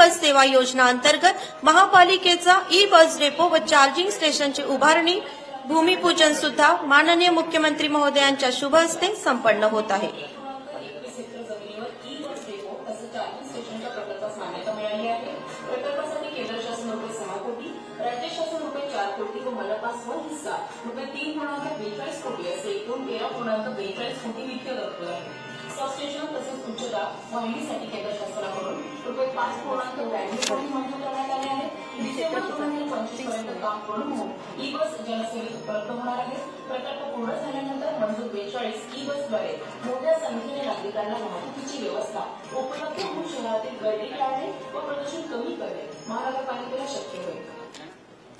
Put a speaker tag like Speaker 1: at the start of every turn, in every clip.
Speaker 1: बस सेवा योजना अंतर्गत महापालिकेचा ई बस डेपो व चार्जिंग स्टेशनची उभारणी भूमिपूजन सुद्धा माननीय मुख्यमंत्री महोदयांच्या शुभ हस्ते संपन्न होत आहे.
Speaker 2: सबस्टेशन तसेच उच्चता वाहिनीसाठी केंद्र शासनाकडून रुपये पाच पूर्णांक ब्याण्णव कोटी मंजूर करण्यात आले आहेत डिसेंबर दोन हजार पंचवीसपर्यंत काम पूर्ण होऊन ई बस जनसेवेत उपलब्ध होणार आहे. प्रकल्प पूर्ण झाल्यानंतर मंजूर बेचाळीस ई बसद्वारे मोठ्या संख्येने नागरिकांना वाहतुकीची व्यवस्था उपलब्ध होऊन शहरातील गर्दी टाळणे व प्रदूषण कमी करणे महानगरपालिकेला शक्य होईल.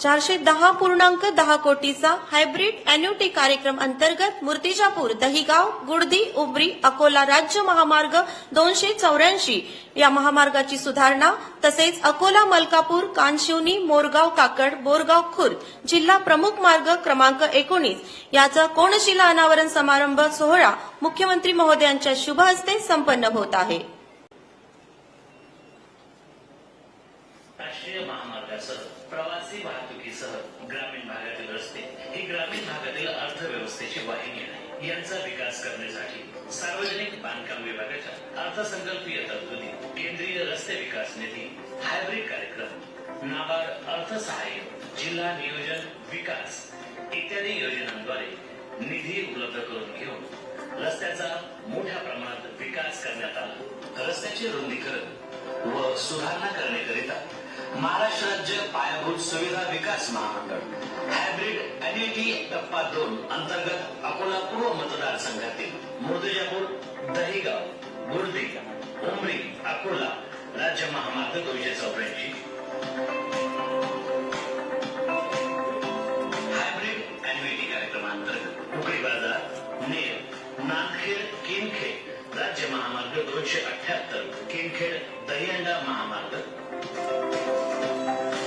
Speaker 1: चारशे दहा पूर्णांक दहा कोटीचा हायब्रिड अॅन्युटी कार्यक्रम अंतर्गत मूर्तिजापूर दहिगाव गुडदी उबरी अकोला राज्य महामार्ग दोनशे चौऱ्याऐंशी. या महामार्गाची सुधारणा तसेच अकोला मलकापूर कानशिवनी मोरगाव काकड बोरगाव खुर्द जिल्हा प्रमुख मार्ग क्रमांक एकोणीस. याचा कोणशिला अनावरण समारंभ सोहळा मुख्यमंत्री महोदयांच्या शुभ हस्ते संपन्न होत आहे.
Speaker 3: अर्थसंकल्पीय तरतुदी केंद्रीय रस्ते विकास निधी हायब्रिड कार्यक्रम नाबार्ड अर्थसहाय्य जिल्हा नियोजन विकास इत्यादी योजनांद्वारे निधी उपलब्ध करून घेऊन रस्त्याचा मोठ्या प्रमाणात विकास करण्यात आला. रस्त्याचे रुंदीकरण व सुधारणा करण्याकरिता महाराष्ट्र राज्य पायाभूत सुविधा विकास महामंडळ हायब्रिड अॅन्युटी टप्पा दोन अंतर्गत अकोला पूर्व मतदारसंघातील मुर्दजापूर दहिगाव गुर्दी उमरी अकोला राज्य महामार्ग दोनशे चौऱ्याऐंशी. हायब्रिड अॅन्युटी कार्यक्रमांतर्गत उकडी बाजार नेर नांदखेड किनखेड राज्य महामार्ग दोनशे अठ्याहत्तर किनखेड दहिहंडा महामार्ग.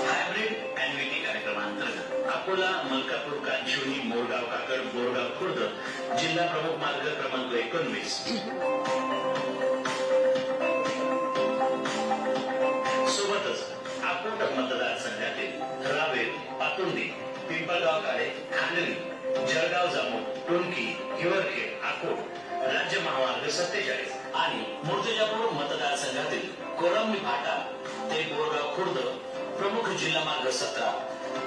Speaker 3: हायब्रिड अॅन्युटी कार्यक्रमांतर्गत अकोला मलकापूर कांचिवनी मोरगाव काकड बोरगाव खुर्द जिल्हा प्रमुख मार्ग क्रमांक एकोणवीस. आकुंदी पिंपळगाव काळे खांडवी जळगाव जामोद टोनकी हिवरखेड अकोट राज्य महामार्ग सत्तेचाळीस आणि मूर्तिजापूर मतदारसंघातील कोरंबी फाटा ते बोरगाव खुर्द प्रमुख जिल्हा मार्ग सतरा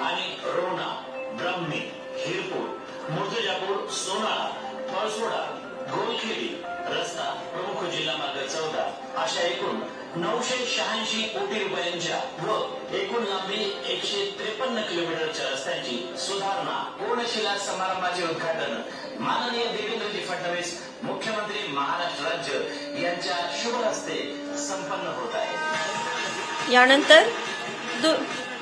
Speaker 3: आणि रोणा ब्राह्मणी हिरपूर मूर्तिजापूर सोनाळा पळसोडा गोलखेडी रस्ता प्रमुख जिल्हा मार्ग चौदा अशा एकूण नऊशे शहाऐंशी कोटी रुपयांच्या व एकूण लांबी एकशे त्रेपन्न किलोमीटरच्या रस्त्यांची सुधारणा कोणशिला समारंभाचे उद्घाटन माननीय देवेंद्रजी फडणवीस मुख्यमंत्री महाराष्ट्र राज्य यांच्या शुभ हस्ते संपन्न होत आहे.
Speaker 1: यानंतर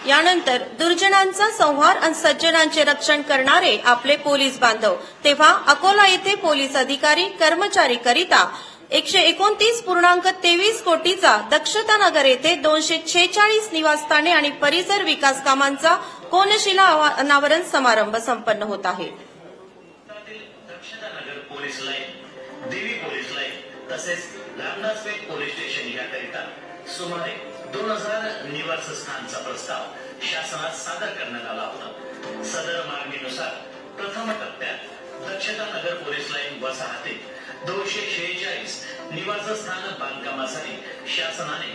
Speaker 1: यानंतर दुर्जनांचा संहार आणि सज्जनांचे रक्षण करणारे आपले पोलीस बांधव. तेव्हा अकोला येथे पोलीस अधिकारी कर्मचारी करिता एकशे एकोणतीस पूर्णांक तेवीस कोटीचा दक्षता नगर येथे दोनशे छेचाळीस निवासस्थाने आणि परिसर विकास कामांचा कोनशिला अनावरण समारंभ संपन्न होत आहे.
Speaker 3: पोलीस स्टेशन याकरिता सुमारे दोन हजार निवासस्थानचा प्रस्ताव शासनात सादर करण्यात आला होता. सदर मागणीनुसार प्रथम टप्प्यात दक्षता नगर पोलीस लाईन वसाहतीत दोनशे शेहेचाळीस निवासस्थान बांधकामासाठी शासनाने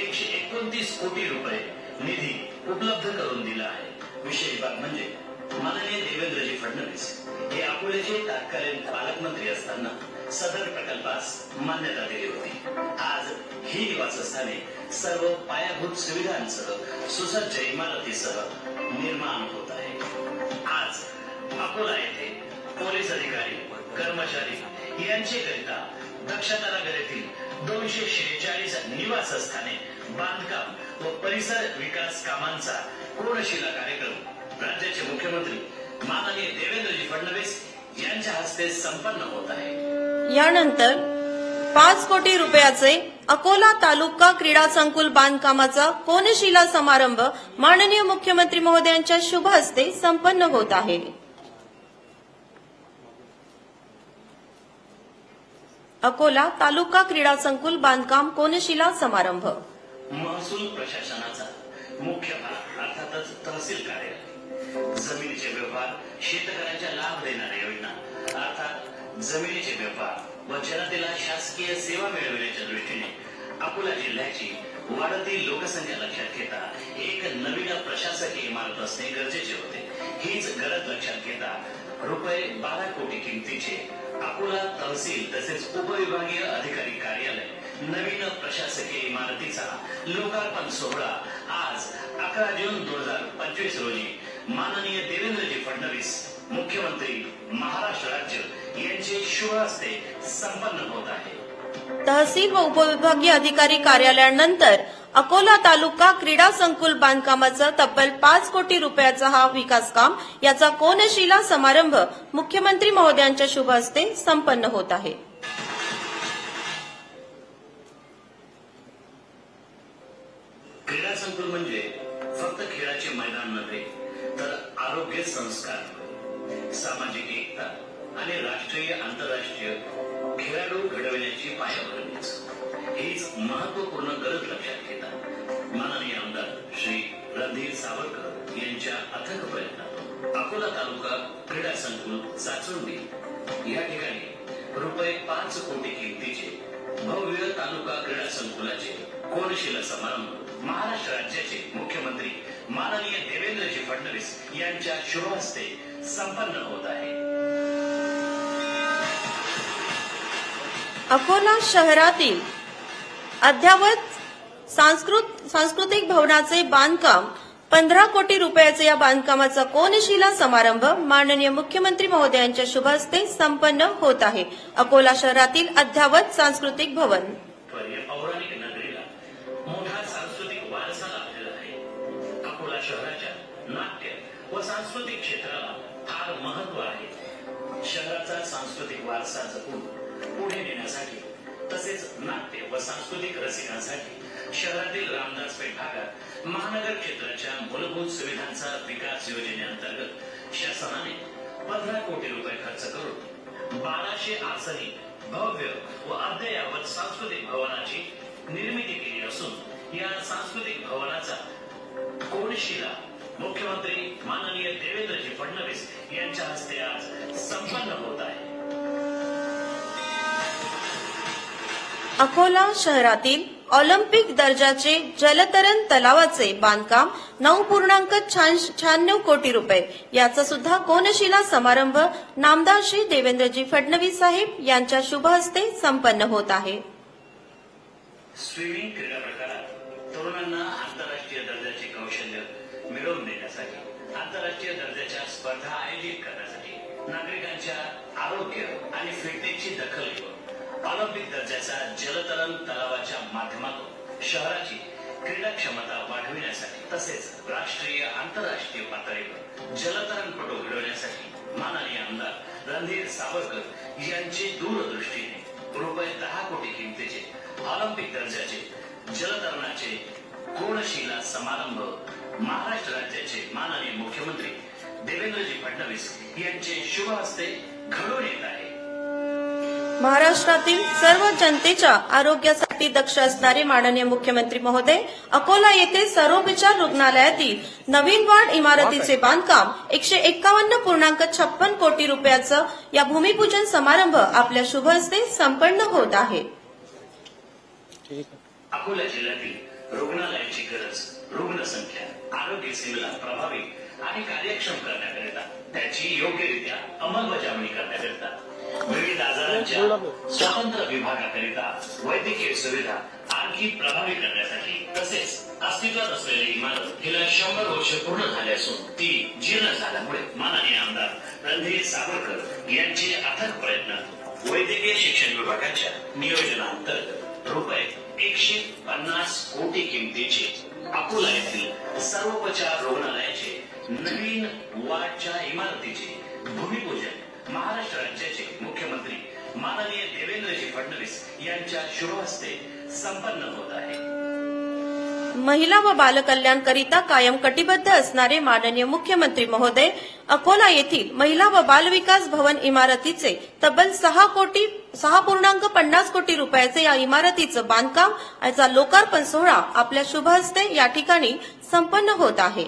Speaker 3: एकशे एकोणतीस कोटी रुपये निधी उपलब्ध करून दिला आहे. विशेष बाब म्हणजे माननीय देवेंद्रजी फडणवीस हे अकोल्याचे तत्कालीन पालकमंत्री असताना सदर प्रकल्पास मान्यता दिली होती. आज ही निवासस्थाने सर्व पायाभूत सुविधांसह सुसज्ज इमारतीसह निर्माण होत आहे. आज अकोला येथे पोलीस अधिकारी कर्मचारी यांचेकरिता दक्षता नगर दोनशे शेहेचाळीस निवासस्थाने बांधकाम व परिसर विकास कामांचा कोनशिला कार्यक्रम राज्याचे मुख्यमंत्री माननीय देवेंद्रजी फडणवीस यांच्या हस्ते संपन्न होत आहे.
Speaker 1: यानंतर पाच कोटी रुपयाचे अकोला तालुका क्रीडा संकुल बांधकामाचा कोनशिला समारंभ माननीय मुख्यमंत्री महोदयांच्या शुभ हस्ते संपन्न होत आहे. अकोला तालुका क्रीडा संकुल बांधकाम कोनशिला समारंभ.
Speaker 3: महसूल प्रशासनाचा मुख्य भाग अर्थातच तहसील कार्यालय. जमिनीचे व्यवहार शेतकऱ्यांच्या लाभ देणाऱ्या योजना. अर्थात जमिनीचे व्यवहार व जनतेला शासकीय सेवा मिळविण्याच्या दृष्टीने अकोला जिल्ह्याची वाढती लोकसंख्या लक्षात घेता एक नवीन प्रशासकीय इमारत असणे गरजेचे होते. हीच गरज लक्षात घेता रुपये बारा कोटी किमतीचे अकोला तहसील तसेच उपविभागीय अधिकारी कार्यालय नवीन प्रशासकीय इमारतीचा लोकार्पण सोहळा आज अकरा जून दोन हजार पंचवीस रोजी माननीय देवेंद्रजी फडणवीस मुख्यमंत्री महाराष्ट्र राज्य यांचे शुभ हस्ते संपन्न होत आहे.
Speaker 1: तहसील व उपविभागीय अधिकारी कार्यालयानंतर अकोला तालुका क्रीडा संकुल बांधकामाचं तब्बल पाच कोटी रुपयाचा हा विकास काम याचा कोनशिला समारंभ मुख्यमंत्री महोदयांच्या शुभ हस्ते संपन्न होत आहे.
Speaker 3: क्रीडा संकुल म्हणजे सामाजिक एकता आणि राष्ट्रीय आंतरराष्ट्रीय खेळाडू घडविण्याची पायाभरणीच हीच महत्त्वपूर्ण गरज लक्षात घेता. माननीय आमदार श्री रणधीर सावरकर यांच्या अथक प्रयत्नातून अकोला तालुका क्रीडा संकुल साचुंडी या ठिकाणी रुपये पाच कोटी किमतीचे भव्य तालुका क्रीडा संकुलाचे कोनशिला समारंभ महाराष्ट्र राज्याचे मुख्यमंत्री माननीय देवेंद्रजी फडणवीस यांच्या शुभ हस्ते संपन्न होत आहे.
Speaker 1: अकोला शहरातील अद्यावत सांस्कृत सांस्कृतिक भवनाचे बांधकाम पंधरा कोटी रुपयाचे या बांधकामाचा कोनशिला समारंभ माननीय मुख्यमंत्री महोदयांच्या शुभ हस्ते संपन्न होत आहे. अकोला शहरातील अद्यावत सांस्कृतिक भवन.
Speaker 3: सांस्कृतिक क्षेत्राला फार महत्त्व आहे. शहराचा सांस्कृतिक वारसा जपून पुढे नेण्यासाठी तसेच नाट्य व सांस्कृतिक रसिकांसाठी शहरातील रामदासपेठ भागात महानगर क्षेत्राच्या मूलभूत सुविधांचा विकास योजनेअंतर्गत शासनाने पंधरा कोटी रुपये खर्च करून बाराशे आसनी भव्य व अद्ययावत सांस्कृतिक भवनाची निर्मिती केली असून या सांस्कृतिक भवनाचा कोनशिला मुख्यमंत्री माननीय देवेंद्रजी फडणवीस यांच्या हस्ते आज संपन्न होत आहे.
Speaker 1: अकोला शहरातील ऑलिम्पिक दर्जाचे जलतरण तलावाचे बांधकाम नऊ पूर्णांक शहाण्णव कोटी रुपये. याचा सुद्धा कोनशिला समारंभ नामदार श्री देवेंद्रजी फडणवीस साहेब यांच्या शुभ हस्ते संपन्न होत आहे.
Speaker 3: स्विमिंग क्रीडा प्रकारात तरुणांना आरोग्य आणि फिटनेसची दखल घेऊन ऑलिम्पिक दर्जाचा जलतरण तलावाच्या माध्यमातून शहराची क्रीडा क्षमता वाढविण्यासाठी तसेच राष्ट्रीय आंतरराष्ट्रीय पातळीवर जलतरणपटू घडवण्यासाठी माननीय आमदार रणधीर सावरकर यांची दूरदृष्टीने रुपये दहा कोटी किमतीचे ऑलिम्पिक दर्जाचे जलतरणाचे कोणशिला समारंभ महाराष्ट्र राज्याचे माननीय मुख्यमंत्री देवेंद्रजी फडणवीस यांचे शुभ हस्ते घडून येत आहे
Speaker 1: महाराष्ट्रातील सर्व जनतेच्या आरोग्यासाठी दक्ष असणारे माननीय मुख्यमंत्री महोदय अकोला येथे सर्वोपचार रुग्णालयातील नवीन वाढ इमारतीचे बांधकाम एकशे एकावन्न पूर्णांक छप्पन कोटी रुपयाचं या भूमिपूजन समारंभ आपल्या शुभ हस्ते संपन्न होत आहे.
Speaker 3: अकोला जिल्ह्यातील रुग्णालयाची गरज रुग्णसंख्या आरोग्य सेवेला प्रभावी आणि कार्यक्षम करण्याकरिता त्याची योग्यरित्या अंमलबजावणी करण्याकरिता विविध आजारांच्या स्वतंत्र विभागाकरिता वैद्यकीय सुविधा आणखी प्रभावी करण्यासाठी तसेच अस्तित्वात असलेली इमारत गेल्या शंभर वर्ष पूर्ण झाली असून ती जीर्ण झाल्यामुळे माननीय आमदार रणधीर सावरकर यांचे अथक प्रयत्न वैद्यकीय शिक्षण विभागाच्या नियोजनांतर्गत रुपये एकशे पन्नास कोटी किमतीचे अकोला येथील सर्वोपचार रुग्णालयाचे नवीन वाटच्या इमारतीचे भूमिपूजन महाराष्ट्र राज्याचे मुख्यमंत्री माननीय देवेंद्रजी फडणवीस यांच्या शुभ हस्ते संपन्न होत आहे.
Speaker 1: महिला व बालकल्याणकरिता कायम कटिबद्ध असणारे माननीय मुख्यमंत्री महोदय अकोला येथील महिला व बालविकास भवन इमारतीचे तब्बल सहा कोटी सहा पूर्णांक पन्नास कोटी रुपयाचे या इमारतीचं बांधकाम याचा लोकार्पण सोहळा आपल्या शुभ हस्ते या ठिकाणी संपन्न होत आहे.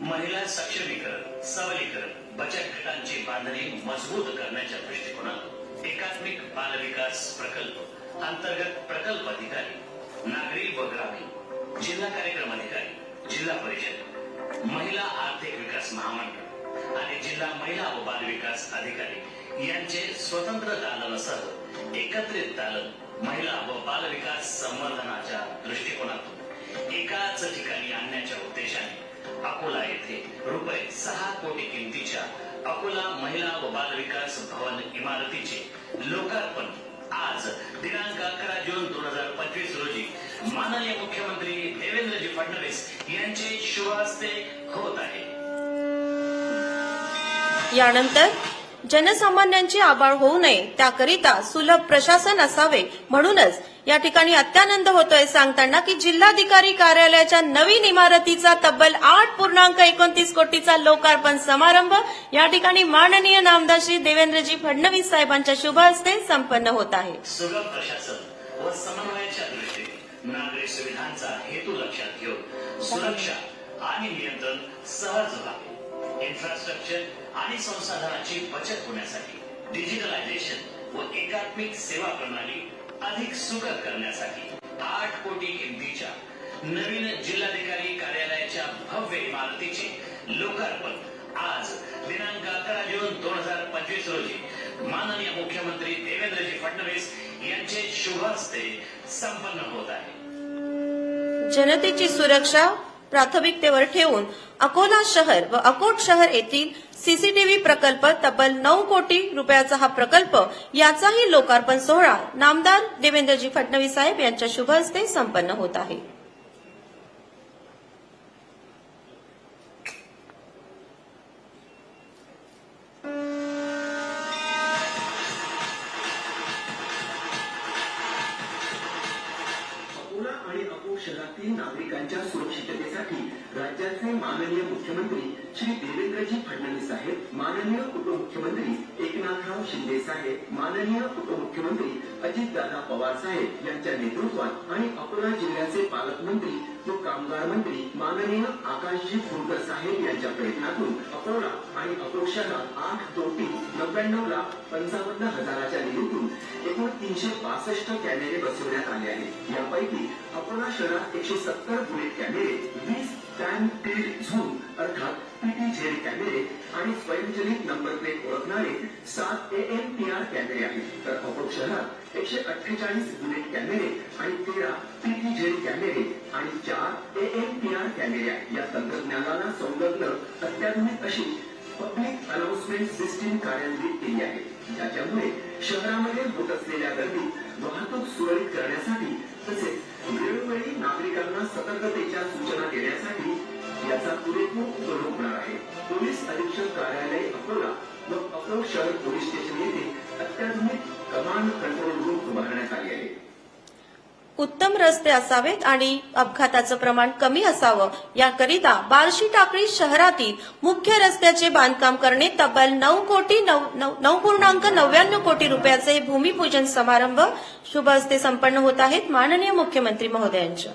Speaker 3: महिला सक्षमीकरण सबलीकरण बचत गटांची बांधणी मजबूत करण्याच्या दृष्टिकोनातून एकात्मिक बाल विकास प्रकल्प अंतर्गत प्रकल्प अधिकारी नागरी व ग्रामीण जिल्हा कार्यक्रम अधिकारी जिल्हा परिषद महिला आर्थिक विकास महामंडळ आणि जिल्हा महिला व बाल विकास अधिकारी यांचे स्वतंत्र दालनासह एकत्रित दालन महिला व बाल विकास संवर्धनाच्या दृष्टिकोनातून एकाच ठिकाणी आणण्याच्या उद्देशाने अकोला येथे रुपये सहा कोटी किमतीच्या अकोला महिला व बाल विकास भवन इमारतीचे लोकार्पण आज दिनांक अकरा जून दोन हजार पंचवीस रोजी माननीय मुख्यमंत्री देवेंद्रजी फडणवीस यांचे शुभ हस्ते होत आहे.
Speaker 1: यानंतर जनसामान्यांची आबाळ होऊ नये त्याकरिता सुलभ प्रशासन असावे म्हणूनच या ठिकाणी अत्यानंद होतोय सांगताना की जिल्हाधिकारी कार्यालयाच्या नवीन इमारतीचा तब्बल आठ पूर्णांक एकोणतीस कोटीचा लोकार्पण समारंभ. या ठिकाणी माननीय नामदार श्री देवेंद्रजी फडणवीस साहेबांच्या शुभ हस्ते संपन्न होत आहे.
Speaker 3: नागरी सुविधांचा हेतू लक्षात घेऊन सुरक्षा आणि नियंत्रण सहज व्हावे. इन्फ्रास्ट्रक्चर आणि संसाधनाची बचत होण्यासाठी डिजिटलायझेशन व एकात्मिक सेवा प्रणाली अधिक सुकर करण्यासाठी आठ कोटी किमतीच्या नवीन जिल्हाधिकारी कार्यालयाच्या भव्य इमारतीचे लोकार्पण आज दिनांक अकरा जून दोन हजार पंचवीस रोजी माननीय मुख्यमंत्री देवेंद्रजी फडणवीस यांचे शुभ हस्ते संपन्न होत आहे.
Speaker 1: जनतेची सुरक्षा प्राथमिकतेवर ठेवून अकोला शहर व अकोट शहर येथील सीसीटीव्ही प्रकल्प तब्बल नऊ कोटी रुपयाचा हा प्रकल्प याचाही लोकार्पण सोहळा नामदार देवेंद्रजी फडणवीस साहेब यांच्या शुभ हस्ते संपन्न होत आहे.
Speaker 4: राज्याचे माननीय मुख्यमंत्री श्री देवेंद्रजी फडणवीस साहेब माननीय उपमुख्यमंत्री एकनाथराव शिंदे साहेब माननीय उपमुख्यमंत्री अजितदादा पवार साहेब यांच्या नेतृत्वात आणि अकोला जिल्ह्याचे पालकमंत्री व कामगार मंत्री माननीय आकाशजी फुलकर साहेब यांच्या प्रयत्नातून अकोला आणि अकोक्षाला आठ कोटी नव्याण्णव लाख पंचावन्न हजाराच्या निधीतून एकूण तीनशे बासष्ट कॅमेरे बसवण्यात आले आहेत. यापैकी अकोला शहरात एकशे सत्तर बुलेट कॅमेरे वीस झूम अर्थात पीटीझेड कॅमेरे आणि स्वयंचलित नंबर प्लेट ओळखणारे सात एएनपीआर कॅमेरे आहेत. अकोट शहरात एकशे अठ्ठेचाळीस बुलेट कॅमेरे तेरा पीटीझेड कॅमेरे आणि चार एएनपीआर कॅमेरे आहेत. या तंत्रज्ञानाला संलग्न अत्याधुनिक अशी पब्लिक अनाउन्समेंट सिस्टीम कार्यान्वित केली आहे. ज्याच्यामुळे शहरामध्ये होत असलेल्या गर्दीत वाहतूक सुरळीत करण्यासाठी तसेच वेळोवेळी नागरिकांना सतर्कतेच्या सूचना देण्यासाठी याचा पुरेपूर उपयोग होणार आहे. पोलीस अधीक्षक कार्यालय अकोला व अकोला शहर पोलीस स्टेशन येथे अत्याधुनिक कमांड कंट्रोल रूम उभारण्यात आली आहे
Speaker 1: उत्तम रस्ते असावेत आणि अपघाताचं प्रमाण कमी असावं. याकरिता बार्शी टाकळी शहरातील मुख्य रस्त्याचे बांधकाम करणे तब्बल नऊ कोटी नऊ नऊ- नऊ पूर्णांक नव्याण्णव कोटी रुपयाचे भूमिपूजन समारंभ शुभ हस्ते संपन्न होत आहेत. माननीय मुख्यमंत्री महोदयांच्या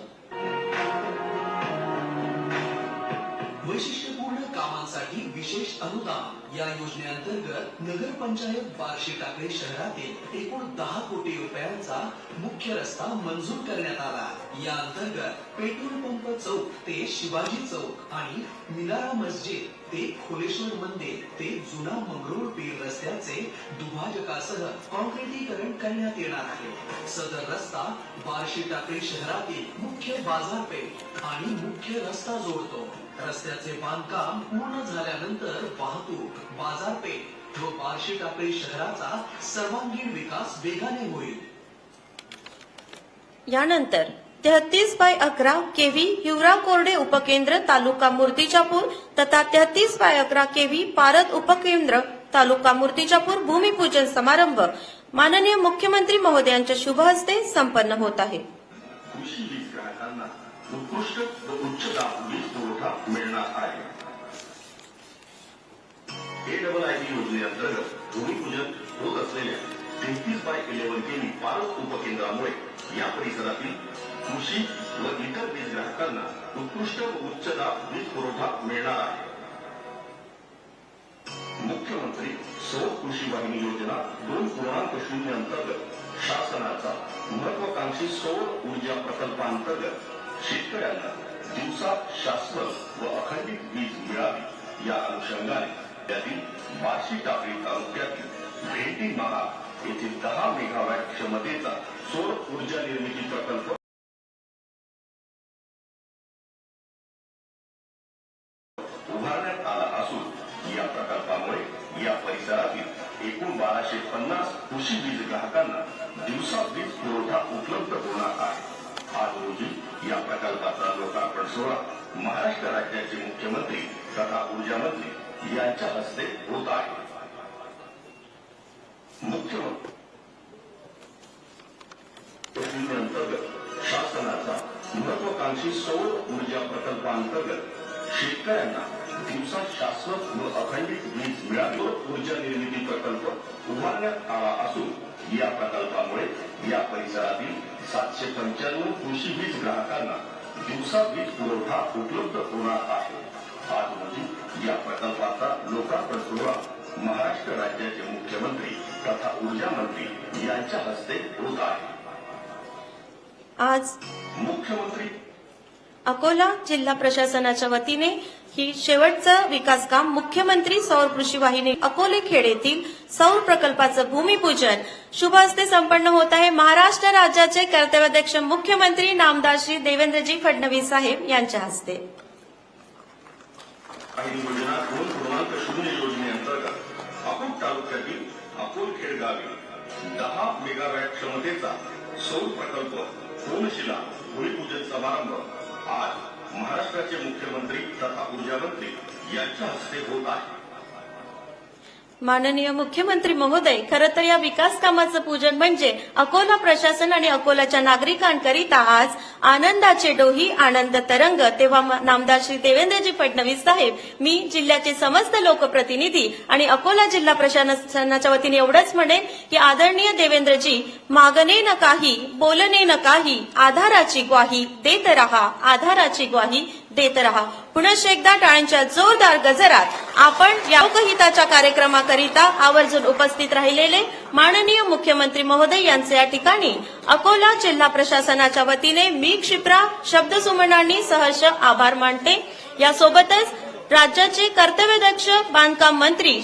Speaker 5: विशेष अनुदान या योजनेअंतर्गत नगर पंचायत बार्शी टाकळी शहरातील एकूण दहा कोटी रुपयांचा मुख्य रस्ता मंजूर करण्यात आला. या अंतर्गत पेट्रोल पंप चौक ते शिवाजी चौक आणि मिनारा मस्जिद ते खोलेश्वर मंदिर ते जुना मंगरुळ पीर रस्त्याचे दुभाजकासह कॉन्क्रिटीकरण करण्यात येणार आहे. सदर रस्ता बार्शी टाकळी शहरातील मुख्य बाजारपेठ आणि मुख्य रस्ता जोडतो. रस्त्याचे बांधकाम पूर्ण झाल्यानंतर वाहतूक बाजारपेठ व बार्शी टाकळी शहराचा सर्वांगीण विकास वेगाने होईल.
Speaker 1: यानंतर तेहतीस बाय अकरा केव्ही हिवरा कोरडे उपकेंद्र तालुका मूर्तिजापूर तथा तेहतीस बाय अकरा केव्ही पारद उपकेंद्र तालुका मूर्तिजापूर भूमिपूजन समारंभ माननीय मुख्यमंत्री महोदयांच्या शुभ हस्ते संपन्न होत आहे.
Speaker 6: पुरवठा मिळणार आहे. ए डबल आय टी योजनेअंतर्गत भूमिपूजन होत असलेल्या तेहतीस बाय इलेव्हन केवी पारस उपकेंद्रामुळे या परिसरातील कृषी व इतर वीज ग्राहकांना उत्कृष्ट व उच्च दाब वीज पुरवठा मिळणार आहे. मुख्यमंत्री सौर कृषी वाहिनी योजना दोन पूर्णांक शून्य अंतर्गत शासनाचा महत्वाकांक्षी सौर ऊर्जा प्रकल्पांतर्गत शेतकऱ्यांना दिवसा शाश्वत व अखंडित वीज मिळावी या अनुषंगाने त्यातील बार्शी टाकळी तालुक्यातील भेटी महा येथील दहा मेगावॅट क्षमतेचा सौर ऊर्जा निर्मिती प्रकल्प उभारण्यात आला असून या प्रकल्पामुळे या परिसरातील एकूण बाराशे पन्नास कृषी वीज ग्राहकांना दिवसा वीज पुरवठा उपलब्ध होणार आहे. आज रोजी या प्रकल्पाचा लोकार्पण सोहळा महाराष्ट्र राज्याचे मुख्यमंत्री तथा ऊर्जा मंत्री यांच्या हस्ते होत आहे. मुख्यमंत्री अंतर्गत शासनाचा महत्वाकांक्षी सौर ऊर्जा प्रकल्पांतर्गत शेतकऱ्यांना दिवसा शाश्वत व अखंडित वीज मिळावी ऊर्जा निर्मिती प्रकल्प उभारण्यात आला असून या प्रकल्पामुळे या परिसरातील सातशे पंच्याण्णव कृषी वीज ग्राहकांना दिवसा वीज पुरवठा उपलब्ध होणार आहे. आज रोजी या प्रकल्पाचा लोकार्पण सोहळा महाराष्ट्र राज्याचे मुख्यमंत्री तथा ऊर्जा मंत्री यांच्या हस्ते होत आहे.
Speaker 1: आज
Speaker 6: मुख्यमंत्री
Speaker 1: अकोला जिल्हा प्रशासनाच्या वतीने ही शेवटचं विकास काम मुख्यमंत्री सौर कृषी वाहिनी अकोले खेड येथील सौर प्रकल्पाचं भूमिपूजन. शुभ हस्ते संपन्न होत आहे महाराष्ट्र राज्याचे कर्तव्याध्यक्ष मुख्यमंत्री नामदार श्री देवेंद्रजी फडणवीस साहेब यांच्या हस्ते.
Speaker 6: दहा मेगावॅट क्षमतेचा सौर प्रकल्प कोनशिला भूमिपूजन समारंभ आज महाराष्ट्राचे मुख्यमंत्री तथा ऊर्जा मंत्री यांच्या हस्ते होत आहे.
Speaker 1: माननीय मुख्यमंत्री महोदय खरं तर या विकास कामाचं पूजन म्हणजे अकोला प्रशासन आणि अकोलाच्या नागरिकांकरिता आज आनंदाचे डोही आनंद तरंग. तेव्हा नामदार श्री देवेंद्रजी फडणवीस साहेब मी जिल्ह्याचे समस्त लोकप्रतिनिधी आणि अकोला जिल्हा प्रशासनाच्या वतीने एवढंच म्हणेन की आदरणीय देवेंद्रजी मागणे न काही बोलणे न काही आधाराची ग्वाही देत रहा आधाराची ग्वाही देत राहा. पुनश एकदा टाळ्यांच्या जोरदार गजरात आपण या लोकहिताच्या कार्यक्रमाकरिता आवर्जून उपस्थित राहिलेले माननीय मुख्यमंत्री महोदय यांचे या ठिकाणी अकोला जिल्हा प्रशासनाच्या वतीने मी क्षिप्रा शब्दसुमनांनी सहर्ष आभार मानते. यासोबतच राज्याचे कर्तव्यदक्ष बांधकाम मंत्री